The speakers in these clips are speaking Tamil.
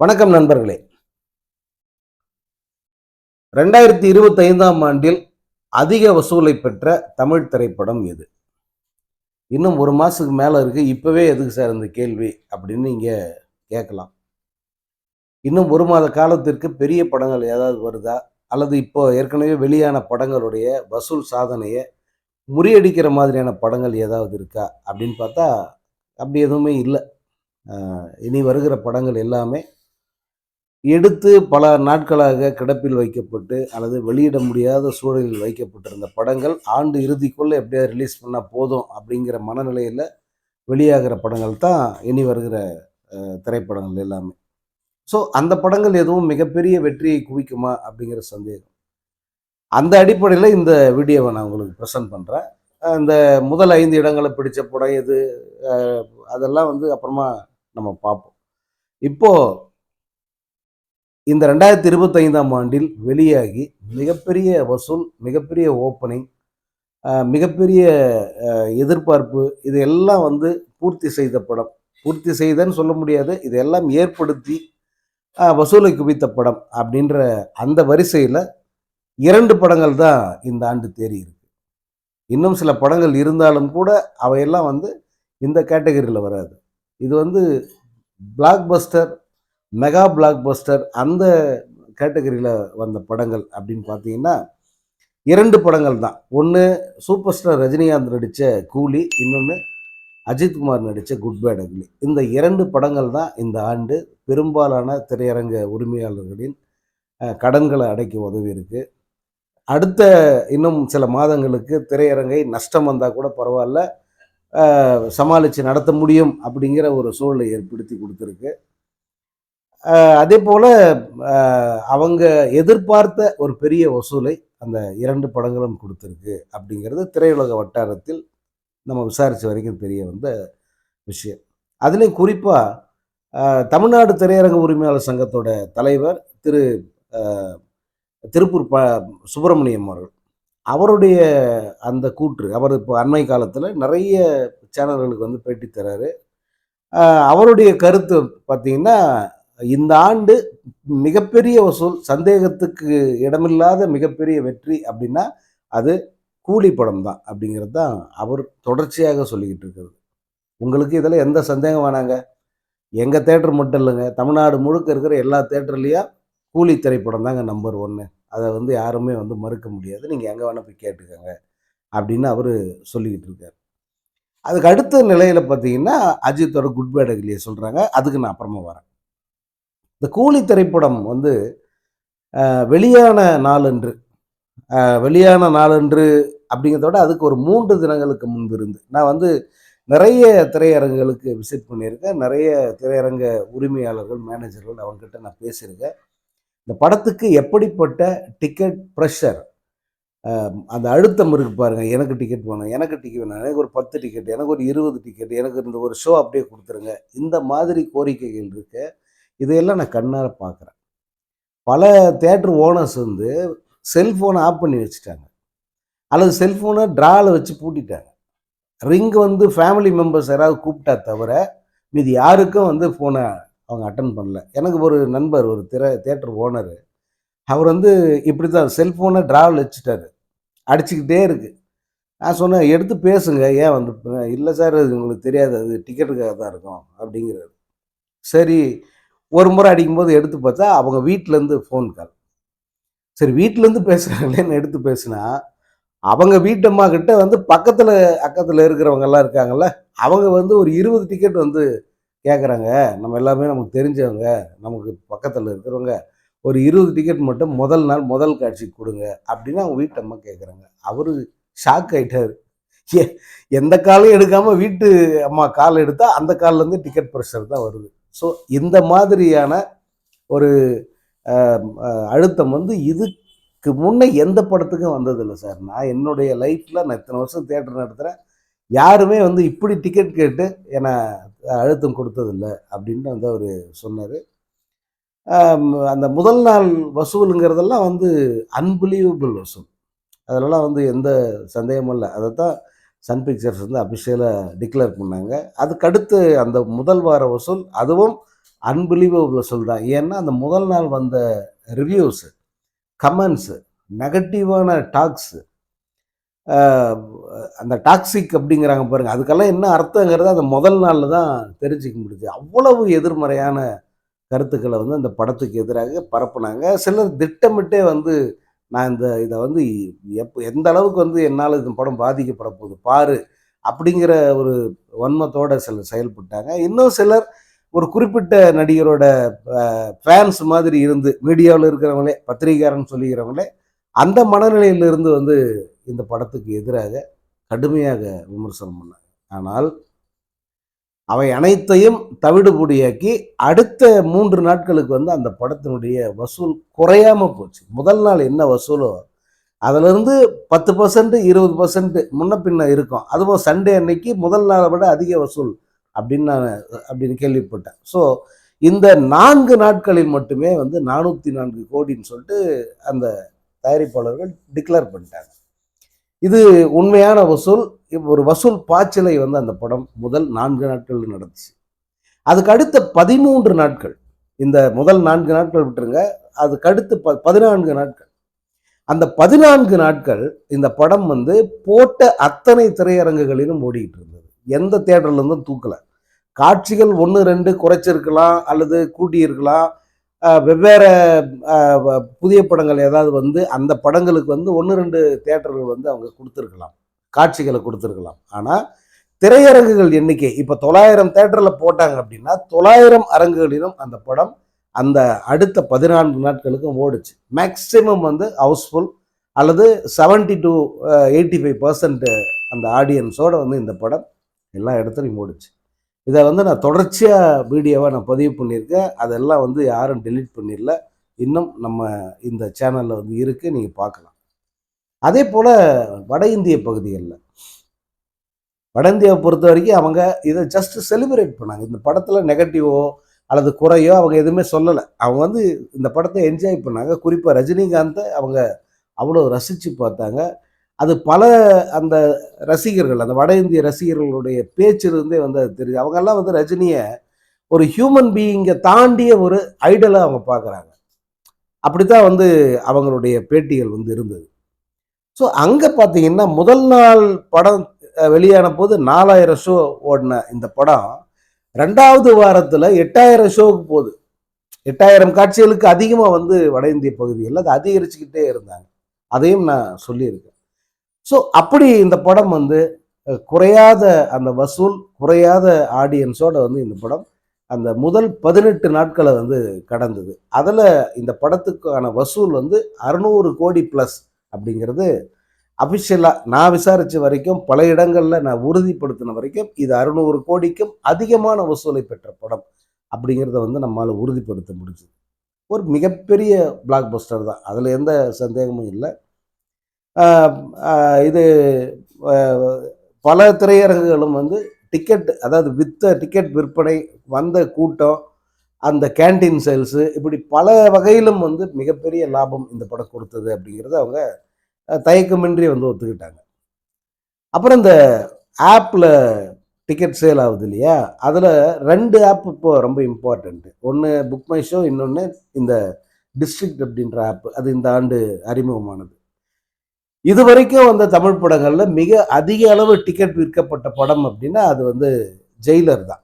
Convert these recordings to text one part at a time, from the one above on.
வணக்கம் நண்பர்களே. ரெண்டாயிரத்தி இருபத்தி ஐந்தாம் ஆண்டில் அதிக வசூலை பெற்ற தமிழ் திரைப்படம் எது? இன்னும் ஒரு மாதத்துக்கு மேலே இருக்கு. இப்போவே எதுக்கு சார் இந்த கேள்வி அப்படின்னு நீங்கள் கேட்கலாம். இன்னும் ஒரு மாத காலத்திற்கு பெரிய படங்கள் ஏதாவது வருதா? அல்லது இப்போ ஏற்கனவே வெளியான படங்களுடைய வசூல் சாதனையை முறியடிக்கிற மாதிரியான படங்கள் ஏதாவது இருக்கா? அப்படின்னு பார்த்தா அப்படி எதுவுமே இல்லை. இனி வருகிற படங்கள் எல்லாமே எடுத்து பல நாட்களாக கிடப்பில் வைக்கப்பட்டு அல்லது வெளியிட முடியாத சூழலில் வைக்கப்பட்டிருந்த படங்கள் ஆண்டு இறுதிக்குள்ளே எப்படியாவது ரிலீஸ் பண்ணால் போதும் அப்படிங்கிற மனநிலையில் வெளியாகிற படங்கள் தான் இனி வருகிற திரைப்படங்கள் எல்லாமே. ஸோ அந்த படங்கள் எதுவும் மிகப்பெரிய வெற்றியை குவிக்குமா அப்படிங்கிற சந்தேகம். அந்த அடிப்படையில் இந்த வீடியோவை நான் உங்களுக்கு ப்ரெசன்ட் பண்ணுறேன் இந்த முதல் ஐந்து இடங்களை பிடிச்ச படம் எது? அதெல்லாம் வந்து அப்புறமா நம்ம பார்ப்போம். இப்போது இந்த ரெண்டாயிரத்தி இருபத்தைந்தாம் ஆண்டில் வெளியாகி மிகப்பெரிய வசூல் மிகப்பெரிய ஓப்பனிங் மிகப்பெரிய எதிர்பார்ப்பு இது எல்லாம் வந்து பூர்த்தி செய்த படம். பூர்த்தி செய்தன்னு சொல்ல முடியாது. இதெல்லாம் ஏற்படுத்தி வசூலை குவித்த படம் அப்படின்ற அந்த வரிசையில் இரண்டு படங்கள் தான் இந்த ஆண்டு தேறி இருக்கு. இன்னும் சில படங்கள் இருந்தாலும் கூட அவையெல்லாம் வந்து இந்த கேட்டகரியில் வராது. இது வந்து blockbuster mega blockbuster அந்த கேட்டகரியில் வந்த படங்கள் அப்படின்னு பார்த்தீங்கன்னா இரண்டு படங்கள் தான். ஒன்று சூப்பர் ஸ்டார் ரஜினிகாந்த் நடித்த கூலி இன்னொன்று அஜித்குமார் நடித்த குட் பேட் அக்லி இந்த இரண்டு படங்கள் தான் இந்த ஆண்டு பெரும்பாலான திரையரங்க உரிமையாளர்களின் கடன்களை அடைக்க உதவி இருக்கு அடுத்த இன்னும் சில மாதங்களுக்கு திரையரங்கை நஷ்டம் வந்தால் கூட பரவாயில்ல. சமாளித்து நடத்த முடியும் அப்படிங்கிற ஒரு சூழலை ஏற்படுத்தி கொடுத்துருக்கு. அதே போல் அவங்க எதிர்பார்த்த ஒரு பெரிய வசூலை அந்த இரண்டு படங்களும் கொடுத்துருக்கு அப்படிங்கிறது திரையுலக வட்டாரத்தில் நம்ம விசாரித்த வரைக்கும் தெரிய வந்த விஷயம். அதுலேயும் குறிப்பாக தமிழ்நாடு திரையரங்க உரிமையாளர் சங்கத்தோட தலைவர் திரு திருப்பூர் ப சுப்பிரமணியம் அவர்கள். அவருடைய அந்த கூற்று அவர் இப்போ அண்மை காலத்தில் நிறைய சேனல்களுக்கு வந்து பேட்டி தராரு. அவருடைய கருத்து பார்த்திங்கன்னா இந்த ஆண்டு மிகப்பெரிய வசூல் சந்தேகத்துக்கு இடமில்லாத மிகப்பெரிய வெற்றி அப்படின்னா அது கூலி படம் தான் அப்படிங்கிறது தான் அவர் தொடர்ச்சியாக சொல்லிக்கிட்டு இருக்கிறது. உங்களுக்கு இதில் எந்த சந்தேகம் வேணாங்க. எங்கள் தேட்டர் மட்டும் இல்லைங்க. தமிழ்நாடு முழுக்க இருக்கிற எல்லா தேட்டர்லேயும் கூலி திரைப்படம் தாங்க நம்பர் ஒன்று அதை வந்து யாருமே வந்து மறுக்க முடியாது. நீங்கள் எங்கே வேணால் போய் கேட்டுக்கோங்க அப்படின்னு அவர் சொல்லிக்கிட்டு இருக்கார். அதுக்கு அடுத்த நிலையில் பார்த்தீங்கன்னா அஜித்தோட குட் பேட் அகிலியை சொல்கிறாங்க அதுக்கு நான் அப்புறமா வரேன். இந்த கூலி திரைப்படம் வந்து வெளியான நாளன்று. வெளியான நாளன்று அப்படிங்கிறத விட அதுக்கு ஒரு மூன்று தினங்களுக்கு முன்பு இருந்து. நான் வந்து நிறைய திரையரங்குகளுக்கு விசிட் பண்ணியிருக்கேன். நிறைய திரையரங்க உரிமையாளர்கள் மேனேஜர்கள் அவங்ககிட்ட நான் பேசியிருக்கேன். இந்த படத்துக்கு எப்படிப்பட்ட டிக்கெட் ப்ரெஷர் அந்த அழுத்தம் இருக்கு பாருங்க. எனக்கு டிக்கெட் வேணும் எனக்கு டிக்கெட் வேணும் எனக்கு ஒரு பத்து டிக்கெட் எனக்கு ஒரு இருபது டிக்கெட் எனக்கு இந்த ஒரு ஷோ அப்படியே கொடுத்துருங்க. இந்த மாதிரி கோரிக்கைகள் இருக்குது இதையெல்லாம் நான் கண்ணால் பார்க்குறேன் பல தேட்டர் ஓனர்ஸ் வந்து செல்ஃபோனை ஆஃப் பண்ணி வச்சுட்டாங்க. அல்லது செல்ஃபோனை ட்ராவில் வச்சு பூட்டிட்டாங்க. ரிங் வந்து ஃபேமிலி மெம்பர்ஸ் யாராவது கூப்பிட்டா தவிர மீதி யாருக்கும் வந்து ஃபோனை அவங்க அட்டன் பண்ணல. எனக்கு ஒரு நண்பர் ஒரு திரை தேட்டர் ஓனர் அவர் வந்து இப்படி தான் செல்ஃபோனை ட்ராவில் வச்சுட்டாரு. அடிச்சுக்கிட்டே இருக்கு. நான் சொன்னேன் எடுத்து பேசுங்க. ஏன் வந்து இல்லை சார் அது உங்களுக்கு தெரியாது. அது டிக்கெட்டுக்காக தான் இருக்கும். அப்படிங்கிறாரு. சரி ஒரு முறை அடிக்கும்போது எடுத்து பார்த்தா அவங்க வீட்டிலேருந்து ஃபோன் கால் சரி வீட்டிலேருந்து பேசுகிறாங்களேன்னு எடுத்து பேசுனா அவங்க வீட்டம்மா கிட்ட வந்து பக்கத்தில் அக்கத்தில் இருக்கிறவங்க எல்லாம் இருக்காங்கல்ல அவங்க வந்து ஒரு இருபது டிக்கெட் வந்து கேட்குறாங்க நம்ம எல்லாமே நமக்கு தெரிஞ்சவங்க நமக்கு பக்கத்தில் இருக்கிறவங்க ஒரு இருபது டிக்கெட் மட்டும் முதல் நாள் முதல் காட்சிக்கு கொடுங்க அப்படின்னு அவங்க வீட்டம்மா கேட்குறாங்க அவரு ஷாக் ஆகிட்டார் ஏ எந்த காலையும் எடுக்காமல் வீட்டு அம்மா கால் எடுத்தால் அந்த கால்லேருந்து டிக்கெட் ப்ரெஷர் தான் வருது. ஸோ இந்த மாதிரியான ஒரு அழுத்தம் வந்து இதுக்கு முன்னே எந்த படத்துக்கும் வந்ததில்லை சார். நான் என்னுடைய லைஃப்பில் நான் இத்தனை வருஷம் தேட்டர் நடத்துகிறேன் யாருமே வந்து இப்படி டிக்கெட் கேட்டு என்னை அழுத்தம் கொடுத்ததில்லை அப்படின்னு வந்து அவர் சொன்னார். அந்த முதல் நாள் வசூலுங்கிறதெல்லாம் வந்து அன்பிலீவபிள் வசூல். அதிலலாம் வந்து எந்த சந்தேகமும் இல்லை. அதை தான் சன் பிக்சர்ஸ் வந்து அபிஷியலாக டிக்ளேர் பண்ணாங்க. அதுக்கடுத்து அந்த முதல் வார வசூல் அதுவும் அன்பிலீவபிள் தான். ஏன்னா அந்த முதல் நாள் வந்த ரிவ்யூஸு கமெண்ட்ஸு நெகட்டிவான டாக்ஸு அந்த டாக்ஸிக் அப்படிங்கிறாங்க பாருங்கள் அதுக்கெல்லாம் என்ன அர்த்தங்கிறத அந்த முதல் நாளில் தான் தெரிஞ்சுக்க முடியுது அவ்வளவு எதிர்மறையான கருத்துக்களை வந்து அந்த படத்துக்கு எதிராக பரப்புனாங்க. சிலர் திட்டமிட்டே வந்து நான் இந்த இதை வந்து எப்போ எந்த அளவுக்கு வந்து என்னால் இந்த படம் பாதிக்கப்பட போகுது பாரு அப்படிங்கிற ஒரு வன்மத்தோடு சிலர் செயல்பட்டாங்க. இன்னும் சிலர் ஒரு குறிப்பிட்ட நடிகரோட ஃபேன்ஸ் மாதிரி இருந்து மீடியாவில் இருக்கிறவங்களே பத்திரிகாரன் சொல்லிக்கிறவங்களே அந்த மனநிலையிலிருந்து வந்து இந்த படத்துக்கு எதிராக கடுமையாக விமர்சனம் பண்ணாங்க. ஆனால் அவை அனைத்தையும் தவிடுபொடியாக்கி அடுத்த மூன்று நாட்களுக்கு வந்து அந்த படத்தினுடைய வசூல் குறையாம போச்சு. முதல் நாள் என்ன வசூலோ அதிலிருந்து பத்து பர்சன்ட் இருபது பர்சன்ட் முன்ன பின்ன இருக்கும். அதுவும் சண்டே அன்னைக்கு முதல் நாளை விட அதிக வசூல் அப்படின்னு நான் அப்படின்னு கேள்விப்பட்டேன். ஸோ இந்த நான்கு நாட்களில் மட்டுமே வந்து நானூற்றி நான்கு கோடின்னு சொல்லிட்டு அந்த தயாரிப்பாளர்கள் டிக்ளேர் பண்ணிட்டாங்க. இது உண்மையான வசூல் ஒரு வசூல் பாய்ச்சலை வந்து அந்த படம் முதல் நான்கு நாட்கள் நடந்துச்சு. அதுக்கு அடுத்த பதிமூன்று நாட்கள் இந்த முதல் நான்கு நாட்கள் விட்டுருங்க அதுக்கு அடுத்து ப பதினான்கு நாட்கள். அந்த பதினான்கு நாட்கள் இந்த படம் வந்து போட்ட அத்தனை திரையரங்குகளிலும் ஓடிக்கிட்டு இருந்தது. எந்த தேட்டர்ல இருந்தும் தூக்கல. காட்சிகள் ஒன்று ரெண்டு குறைச்சிருக்கலாம் அல்லது கூட்டியிருக்கலாம் வெவ்வேறு புதிய படங்கள் ஏதாவது வந்து அந்த படங்களுக்கு வந்து ஒன்று ரெண்டு தேட்டர்கள் வந்து அவங்க கொடுத்துருக்கலாம். காட்சிகளை கொடுத்துருக்கலாம். ஆனால் திரையரங்குகள் எண்ணிக்கை இப்போ தொள்ளாயிரம் தேட்டரில் போட்டாங்க அப்படின்னா தொள்ளாயிரம் அரங்குகளிலும் அந்த படம் அந்த அடுத்த பதினான்கு நாட்களுக்கும் ஓடுச்சு. மேக்சிமம் வந்து ஹவுஸ்ஃபுல் அல்லது seventy to eighty five percent அந்த ஆடியன்ஸோடு வந்து இந்த படம் எல்லா இடத்துலையும் ஓடுச்சு. இதை வந்து நான் தொடர்ச்சியாக வீடியோவாக நான் பதிவு பண்ணியிருக்கேன். அதெல்லாம் வந்து யாரும் டெலீட் பண்ணிடல. இன்னும் நம்ம இந்த சேனலில் வந்து இருக்குது நீங்கள் பார்க்கலாம். அதே போல் வட இந்திய பகுதிகளில். வட இந்தியாவை பொறுத்த வரைக்கும் அவங்க இதை ஜஸ்ட் செலிப்ரேட் பண்ணாங்க. இந்த படத்தில் நெகட்டிவோ அல்லது குறையோ அவங்க எதுவுமே சொல்லலை. அவங்க வந்து இந்த படத்தை என்ஜாய் பண்ணாங்க. குறிப்பாக ரஜினிகாந்தை அவங்க அவ்வளோ ரசித்து பார்த்தாங்க. அது பல அந்த ரசிகர்கள் அந்த வட இந்திய ரசிகர்களுடைய பேச்சிலிருந்தே வந்து அது தெரியுது. அவங்கெல்லாம் வந்து ரஜினியை ஒரு ஹியூமன் பீயிங்கை தாண்டிய ஒரு ஐடலாக அவங்க பார்க்குறாங்க. அப்படித்தான் வந்து அவங்களுடைய பேட்டிகள் வந்து இருந்தது. ஸோ அங்கே பார்த்தீங்கன்னா முதல் நாள் படம் வெளியான போது நாலாயிரம் ஷோ ஓடின இந்த படம் ரெண்டாவது வாரத்தில் எட்டாயிரம் ஷோவுக்கு போகுது. எட்டாயிரம் காட்சிகளுக்கு அதிகமாக வந்து வட இந்திய பகுதிகளில் அது அதிகரிச்சுக்கிட்டே இருந்தாங்க. அதையும் நான் சொல்லியிருக்கேன். ஸோ அப்படி இந்த படம் வந்து குறையாத அந்த வசூல் குறையாத ஆடியன்ஸோட வந்து இந்த படம் அந்த முதல் பதினெட்டு நாட்களை வந்து கடந்தது. அதில் இந்த படத்துக்கான வசூல் வந்து அறுநூறு கோடி ப்ளஸ் அப்படிங்கிறது அஃபிஷியலாக நான் விசாரித்த வரைக்கும் பல இடங்களில் நான் உறுதிப்படுத்தின வரைக்கும் இது அறுநூறு கோடிக்கும் அதிகமான வசூலை பெற்ற படம் அப்படிங்கிறத வந்து நம்மளால் உறுதிப்படுத்த முடிஞ்சுது. ஒரு மிகப்பெரிய பிளாக் பஸ்டர் தான். அதில் எந்த சந்தேகமும் இல்லை. இது பல திரையரங்குகளும் வந்து டிக்கெட் அதாவது வித்த டிக்கெட் விற்பனை வந்த கூட்டம் அந்த கேன்டீன் சேல்ஸு இப்படி பல வகையிலும் வந்து மிகப்பெரிய லாபம் இந்த படம் கொடுத்தது அப்படிங்கிறத அவங்க தயக்கமின்றி வந்து ஒத்துக்கிட்டாங்க. அப்புறம் இந்த ஆப்பில் டிக்கெட் சேல் ஆகுது இல்லையா? அதில் ரெண்டு ஆப் இப்போ ரொம்ப இம்பார்ட்டண்ட்டு ஒன்று புக் மை ஷோ இன்னொன்று இந்த டிஸ்ட்ரிக்ட் அப்படின்ற ஆப் அது இந்த ஆண்டு அறிமுகமானது. இது வரைக்கும் வந்த தமிழ் படங்களில் மிக அதிக அளவு டிக்கெட் விற்கப்பட்ட படம் அப்படின்னா அது வந்து ஜெயிலர் தான்.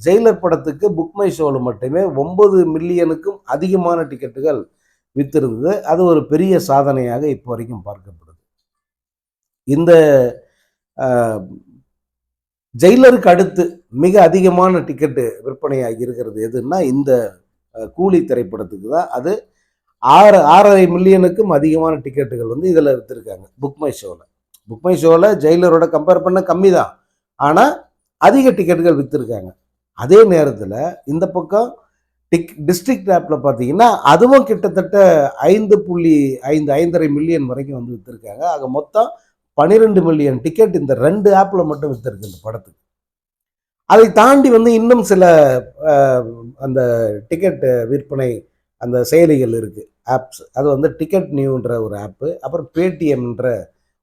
ஜெயிலர் படத்துக்கு புக்மை ஷோவில் மட்டுமே ஒன்பது மில்லியனுக்கும் அதிகமான டிக்கெட்டுகள் வித்திருந்தது. அது ஒரு பெரிய சாதனையாக இப்போ வரைக்கும் பார்க்கப்படுது. இந்த ஜெயிலருக்கு அடுத்து மிக அதிகமான டிக்கெட்டு விற்பனையாகி இருக்கிறது எதுன்னா இந்த கூலி திரைப்படத்துக்கு தான். அது ஆறு ஆறரை மில்லியனுக்கும் அதிகமான டிக்கெட்டுகள் வந்து இதில் விற்றுருக்காங்க புக்மை ஷோவில் புக்மை ஷோவில் ஜெயிலரோட கம்பேர் பண்ண கம்மி தான் ஆனால் அதிக டிக்கெட்டுகள் விற்றுருக்காங்க அதே நேரத்தில் இந்த பக்கம் டிக் டிஸ்ட்ரிக்ட் ஆப்பில் பார்த்தீங்கன்னா அதுவும் கிட்டத்தட்ட ஐந்து புள்ளி ஐந்து ஐந்தரை மில்லியன் வரைக்கும் வந்து விற்றுருக்காங்க ஆக மொத்தம் பன்னிரெண்டு மில்லியன் டிக்கெட் இந்த ரெண்டு ஆப்பில் மட்டும் விற்றுருக்கு இந்த படத்துக்கு. அதை தாண்டி வந்து இன்னும் சில அந்த டிக்கெட் விற்பனை அந்த செயலிகள் இருக்குது ஆப்ஸ் அது வந்து டிக்கெட் நியூன்ற ஒரு ஆப்பு அப்புறம் பேடிஎம்ன்ற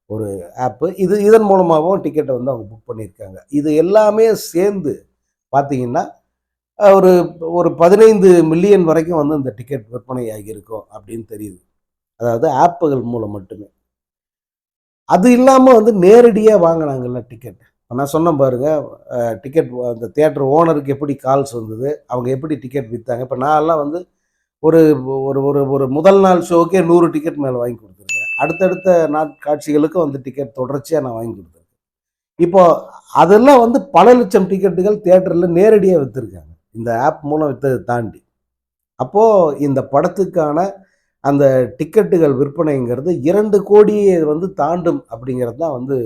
ஒரு ஆப்பு இது இதன் மூலமாகவும் டிக்கெட்டை வந்து அவங்க புக் பண்ணியிருக்காங்க. இது எல்லாமே சேர்ந்து பார்த்தீங்கன்னா ஒரு ஒரு பதினைந்து மில்லியன் வரைக்கும் வந்து இந்த டிக்கெட் விற்பனை ஆகியிருக்கும் அப்படின்னு தெரியுது. அதாவது ஆப்புகள் மூலம் மட்டுமே. அது இல்லாமல் வந்து நேரடியாக வாங்கினாங்கல்ல டிக்கெட் நான் சொன்னேன் பாருங்க டிக்கெட் அந்த தேட்டர் ஓனருக்கு எப்படி கால்ஸ் வந்தது அவங்க எப்படி டிக்கெட் விற்றாங்க இப்போ நான்லாம் வந்து ஒரு ஒரு ஒரு ஒரு முதல் நாள் ஷோக்கே நூறு டிக்கெட் மேலே வாங்கி கொடுத்துருக்கேன் அடுத்தடுத்த நாட்காட்சிகளுக்கும் வந்து டிக்கெட் தொடர்ச்சியாக நான் வாங்கி கொடுத்துருக்கேன். இப்போ அதெல்லாம் வந்து பல லட்சம் டிக்கெட்டுகள் தியேட்டரில் நேரடியாக விற்றுருக்காங்க இந்த ஆப் மூலம் விற்றதை தாண்டி. அப்போது இந்த படத்துக்கான அந்த டிக்கெட்டுகள் விற்பனைங்கிறது இரண்டு கோடியை வந்து தாண்டும் அப்படிங்கிறது தான் வந்து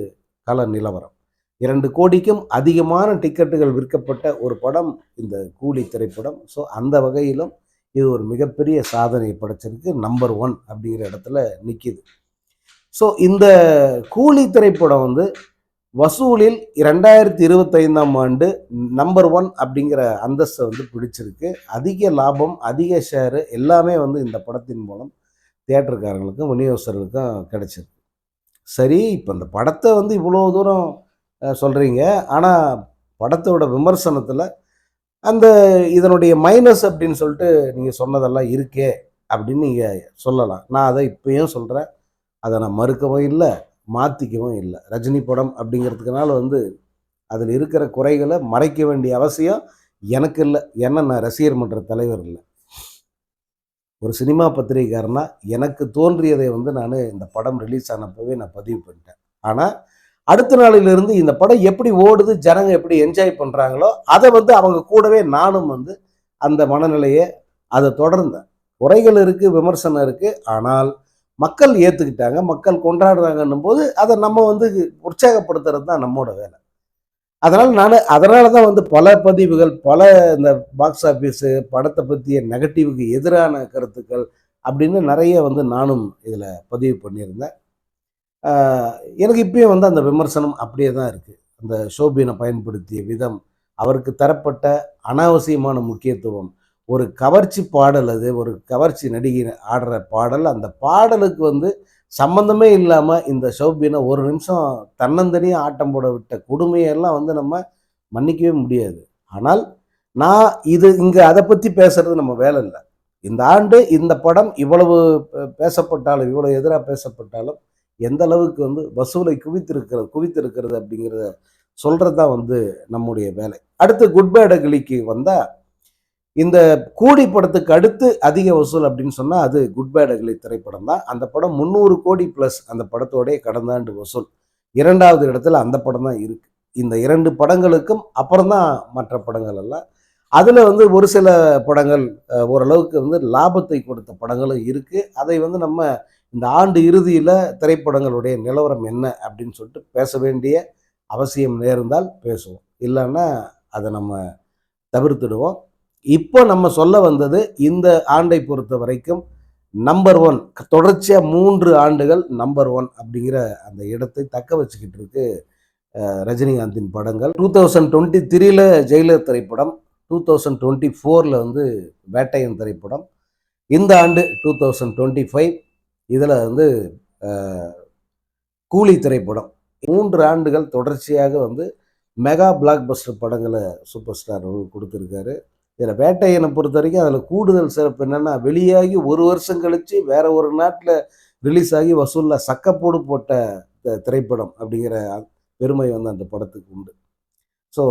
கல நிலவரம். இரண்டு கோடிக்கும் அதிகமான டிக்கெட்டுகள் விற்கப்பட்ட ஒரு படம் இந்த கூலி திரைப்படம். ஸோ அந்த வகையிலும் இது ஒரு மிகப்பெரிய சாதனையை படைச்சிருக்கு. நம்பர் ஒன் அப்படிங்கிற இடத்துல நிற்கிது ஸோ இந்த கூலி திரைப்படம் வந்து வசூலில் இரண்டாயிரத்தி இருபத்தைந்தாம் ஆண்டு நம்பர் ஒன் அப்படிங்கிற அந்தஸ்தை வந்து பிடிச்சிருக்கு. அதிக லாபம் அதிக ஷேரு எல்லாமே வந்து இந்த படத்தின் மூலம் தியேட்டருக்காரங்களுக்கும் விநியோகஸ்தர்களுக்கும் கிடைச்சிருக்கு. சரி இப்போ இந்த படத்தை வந்து இவ்வளோ தூரம் சொல்கிறீங்க ஆனால் படத்தோட விமர்சனத்தில் அந்த இதனுடைய மைனஸ் அப்படின்னு சொல்லிட்டு நீங்கள் சொன்னதெல்லாம் இருக்கே அப்படின்னு நீங்கள் சொல்லலாம். நான் அதை இப்பயும் சொல்கிறேன் அதை நான் மறுக்கவும் இல்லை மாற்றிக்கவும் இல்லை. ரஜினி படம் அப்படிங்கிறதுக்குனால வந்து அதில் இருக்கிற குறைகளை மறைக்க வேண்டிய அவசியம் எனக்கு இல்லை. ஏன்னா நான் ரசிகர் மன்ற தலைவர் இல்லை. ஒரு சினிமா பத்திரிகைக்காரனா எனக்கு தோன்றியதை வந்து நான் இந்த படம் ரிலீஸ் ஆனப்பவே நான் பதிவு பண்ணிட்டேன். ஆனால் அடுத்த நாளிலிருந்து இந்த படம் எப்படி ஓடுது ஜனங்க எப்படி என்ஜாய் பண்ணுறாங்களோ அதை வந்து அவங்க கூடவே நானும் வந்து அந்த மனநிலையை அதை தொடர்ந்தேன். குறைகள் இருக்குது விமர்சனம் இருக்குது ஆனால் மக்கள் ஏற்றுக்கிட்டாங்க மக்கள் கொண்டாடுறாங்கன்னும் போது அதை நம்ம வந்து உற்சாகப்படுத்துறது தான் நம்மோட வேலை. அதனால் நான் அதனால தான் வந்து பல பதிவுகள் பல இந்த பாக்ஸ் ஆஃபீஸு படத்தை பற்றிய நெகட்டிவுக்கு எதிரான கருத்துக்கள் அப்படின்னு நிறைய வந்து நானும் இதில் பதிவு பண்ணியிருந்தேன். எனக்கு இப்பயும் வந்து அந்த விமர்சனம் அப்படியே தான் இருக்குது அந்த ஷோபியனை பயன்படுத்திய விதம் அவருக்கு தரப்பட்ட அனாவசியமான முக்கியத்துவம் ஒரு கவர்ச்சி பாடல் அது ஒரு கவர்ச்சி நடிகை ஆடுற பாடல் அந்த பாடலுக்கு வந்து சம்பந்தமே இல்லாமல் இந்த ஷோபியனை ஒரு நிமிஷம் தன்னந்தனியாக ஆட்டம் போட விட்ட கொடுமையெல்லாம் வந்து நம்ம மன்னிக்கவே முடியாது. ஆனால் நான் இது இங்கே அதை பற்றி பேசுறது நம்ம வேலை இல்லை. இந்த ஆண்டு இந்த படம் இவ்வளவு பே- பேசப்பட்டாலும் இவ்வளவு எதிராக பேசப்பட்டாலும் எந்த அளவுக்கு வந்து வசூலை குவித்திருக்கிறது குவித்திருக்கிறது அப்படிங்கிறத சொல்கிறது தான் வந்து நம்முடைய வேலை. அடுத்து குட் பேட் வந்தால் இந்த கூடி படத்துக்கு அடுத்து அதிக வசூல் அப்படின்னு சொன்னால் அது குட் பேட் திரைப்படம் தான். அந்த படம் முந்நூறு கோடி ப்ளஸ் அந்த படத்தோடைய கடந்த ஆண்டு வசூல். இரண்டாவது இடத்துல அந்த படம் தான் இருக்குது இந்த இரண்டு படங்களுக்கும் அப்புறம் தான் மற்ற படங்கள் எல்லாம். அதில் வந்து ஒரு சில படங்கள் ஓரளவுக்கு வந்து லாபத்தை கொடுத்த படங்களும் இருக்குது அதை வந்து நம்ம இந்த ஆண்டு இறுதியில் திரைப்படங்களுடைய நிலவரம் என்ன அப்படின்னு சொல்லிட்டு பேச வேண்டிய அவசியம் நேர்ந்தால் பேசுவோம். இல்லைன்னா அதை நம்ம தவிர்த்துடுவோம். இப்போ நம்ம சொல்ல வந்தது இந்த ஆண்டை பொறுத்த வரைக்கும் நம்பர் ஒன் தொடர்ச்சியாக மூன்று ஆண்டுகள் நம்பர் ஒன் அப்படிங்கிற அந்த இடத்தை தக்க வச்சுக்கிட்டு இருக்கு ரஜினிகாந்தின் படங்கள். டூ தௌசண்ட் டுவெண்ட்டி த்ரீல ஜெயிலர் திரைப்படம் டூ தௌசண்ட் டுவெண்ட்டி ஃபோரில் வந்து வேட்டையன் திரைப்படம். இந்த ஆண்டு டூ தௌசண்ட் டுவெண்ட்டி ஃபைவ் இதில் வந்து கூலி திரைப்படம். மூன்று ஆண்டுகள் தொடர்ச்சியாக வந்து மெகா பிளாக் பஸ்டர் படங்களை சூப்பர் ஸ்டார் கொடுத்துருக்காரு. இதில் வேட்டையனை பொறுத்த வரைக்கும் அதில் கூடுதல் சிறப்பு என்னென்னா வெளியாகி ஒரு வருஷம் கழித்து வேற ஒரு நாட்டில் ரிலீஸ் ஆகி வசூலில் சக்கப்போடு போட்ட த- திரைப்படம் அப்படிங்கிற பெருமை வந்து அந்த படத்துக்கு உண்டு. ஸோ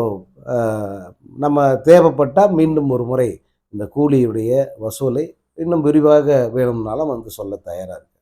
நம்ம தேவைப்பட்டால் மீண்டும் ஒரு முறை இந்த கூலியுடைய வசூலை இன்னும் விரிவாக வேணும்னாலும் வந்து சொல்ல தயாராக இருக்குது